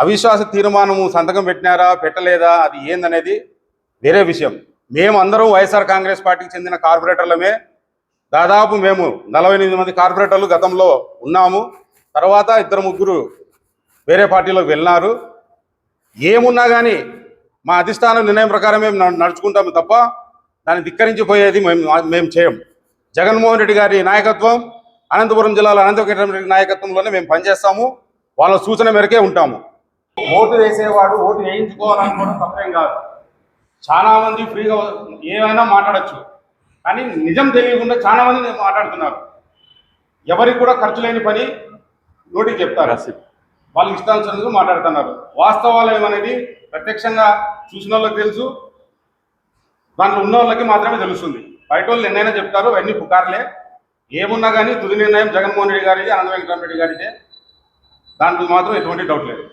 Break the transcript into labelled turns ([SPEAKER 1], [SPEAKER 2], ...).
[SPEAKER 1] అవిశ్వాస తీర్మానము సంతకం పెట్టినారా పెట్టలేదా అది ఏందనేది వేరే విషయం. మేమందరం వైఎస్ఆర్ కాంగ్రెస్ పార్టీకి చెందిన కార్పొరేటర్లమే. దాదాపు మేము నలభై ఎనిమిది మంది కార్పొరేటర్లు గతంలో ఉన్నాము. తర్వాత ఇద్దరు ముగ్గురు వేరే పార్టీలోకి వెళ్ళినారు. ఏమున్నా కానీ మా అధిష్టానం నిర్ణయం ప్రకారం మేము నడుచుకుంటాము తప్ప దాన్ని ధిక్కరించిపోయేది మేము మేము చేయం. జగన్మోహన్ రెడ్డి గారి నాయకత్వం అనంతపురం జిల్లాలో అనంతపురం రెడ్డి నాయకత్వంలోనే మేము పనిచేస్తాము. వాళ్ళ సూచన మేరకే ఉంటాము. ఓటు వేసేవాడు ఓటు వేయించుకోవాలనుకోవడం తప్పేం కాదు. చాలా మంది ఫ్రీగా ఏమైనా మాట్లాడచ్చు. కానీ నిజం తెలియకుండా చాలా మంది మాట్లాడుతున్నారు. ఎవరికి కూడా ఖర్చు లేని పని నోటికి చెప్తారు. వాళ్ళు ఇష్టానుసారంగా మాట్లాడుతున్నారు. వాస్తవాలు ఏమనేది ప్రత్యక్షంగా చూసిన వాళ్ళకి తెలుసు. దాంట్లో ఉన్న వాళ్ళకి మాత్రమే తెలుస్తుంది. బయట వాళ్ళు ఎన్నైనా చెప్తారు అవన్నీ పుకార్లే. ఏమున్నా కానీ తుది నిర్ణయం జగన్మోహన్ రెడ్డి గారిది అనంత వెంకటరామరెడ్డి గారిదే. దాంట్లో మాత్రం ఎటువంటి డౌట్ లేదు.